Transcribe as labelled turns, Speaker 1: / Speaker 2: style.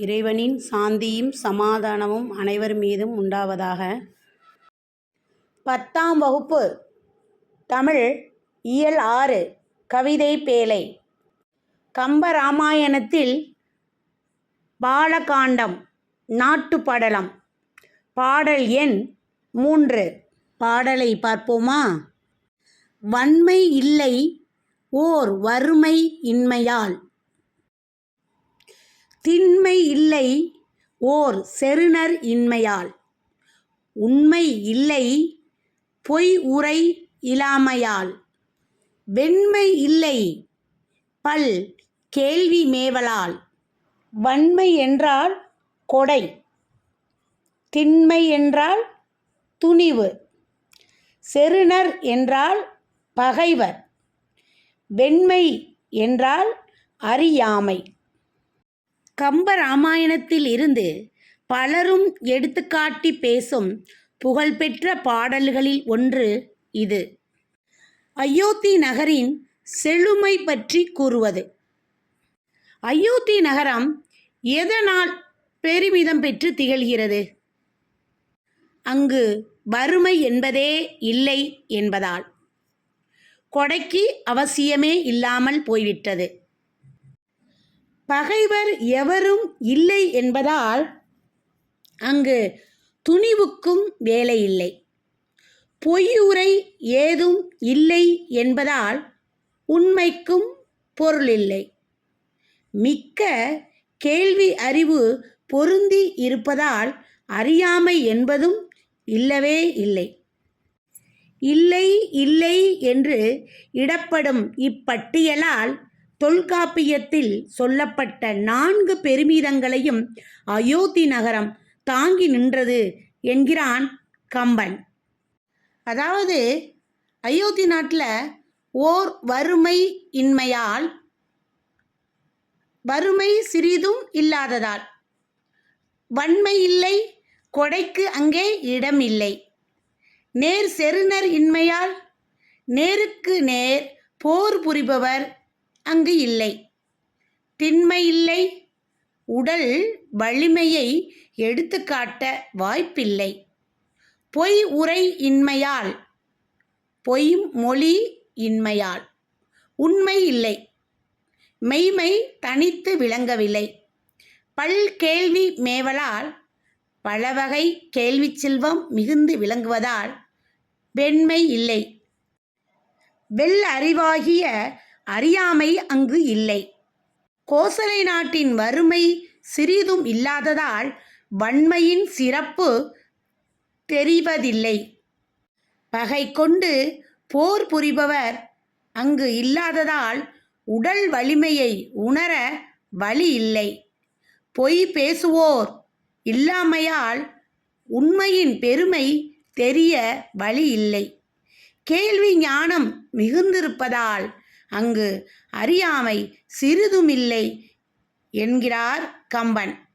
Speaker 1: இறைவனின் சாந்தியும் சமாதானமும் அனைவர் மீதும் உண்டாவதாக. பத்தாம் வகுப்பு. தமிழ் இயல் ஆறு கவிதை பேழை கம்பராமாயணத்தில் பாலகாண்டம் நாட்டுப்படலம். பாடல் எண் மூன்று. பாடலை பார்ப்போமா? வன்மை இல்லை ஓர் வறுமை இன்மையால். திண்மை இல்லை ஓர் செருணர் இன்மையால். உண்மை இல்லை பொய் உரை இலாமையால். வெண்மை இல்லை பல் கேள்வி மேவலால். வன்மை என்றால் கொடை திண்மை என்றால் துணிவு. செருணர் என்றால் பகைவர் வெண்மை என்றால் அறியாமை. கம்பராமாயணத்தில் இருந்து பலரும் எடுத்துக்காட்டி பேசும் புகழ்பெற்ற பாடல்களில் ஒன்று இது. அயோத்தி நகரின் செழுமை பற்றி கூறுவது. அயோத்தி நகரம் எதனால் பெருமிதம் பெற்று திகழ்கிறது? அங்கு வறுமை என்பதே இல்லை என்பதால். கொடைக்கு அவசியமே இல்லாமல் போய்விட்டது. பகைவர் எவரும் இல்லை என்பதால் அங்கு துணிவுக்கும் வேலை இல்லை. பொய்யுரை ஏதும் இல்லை என்பதால் உண்மைக்கும் பொருள் இல்லை. மிக்க கேள்வி அறிவு பொருந்தி இருப்பதால் அறியாமை என்பதும் இல்லவே இல்லை. இல்லை இல்லை என்று இடப்படும் இப்பட்டியலால் தொல்காப்பியத்தில் சொல்லப்பட்ட நான்கு பெருமிதங்களையும் அயோத்தி நகரம் தாங்கி நின்றது என்கிறான் கம்பன். அதாவது அயோத்தி நாட்டில் ஓர் வறுமை இன்மையால் வறுமை சிறிதும் இல்லாததால் வன்மை இல்லை கொடைக்கு அங்கே இடம் இல்லை நேர் செருணர் இன்மையால் நேருக்கு நேர் போர் புரிபவர் அங்கு இல்லை. திண்மை இல்லை. உடல் வலிமையை எடுத்துக்காட்ட வாய்ப்பில்லை. பொய் உரை இன்மையால் பொய் மொழி இன்மையால் உண்மை இல்லை. மெய்மை தனித்து விளங்கவில்லை. பல் கேள்வி மேவலால் பலவகை கேள்வி செல்வம் மிகுந்து விளங்குவதால் வெண்மை இல்லை. வெள்ளறிவாகிய அறியாமை அங்கு இல்லை. கோசலை நாட்டின் வறுமை சிறிதும் இல்லாததால் வன்மையின் சிறப்பு தெரிவதில்லை. பகை கொண்டு போர் புரிபவர் அங்கு இல்லாததால் உடல் வலிமையை உணர வழி இல்லை. பொய் பேசுவோர் இல்லாமையால் உண்மையின் பெருமை தெரிய வழி இல்லை. கேள்வி ஞானம் மிகுந்திருப்பதால் அங்கு அறியாமை சிறிதுமில்லை என்கிறார் கம்பன்.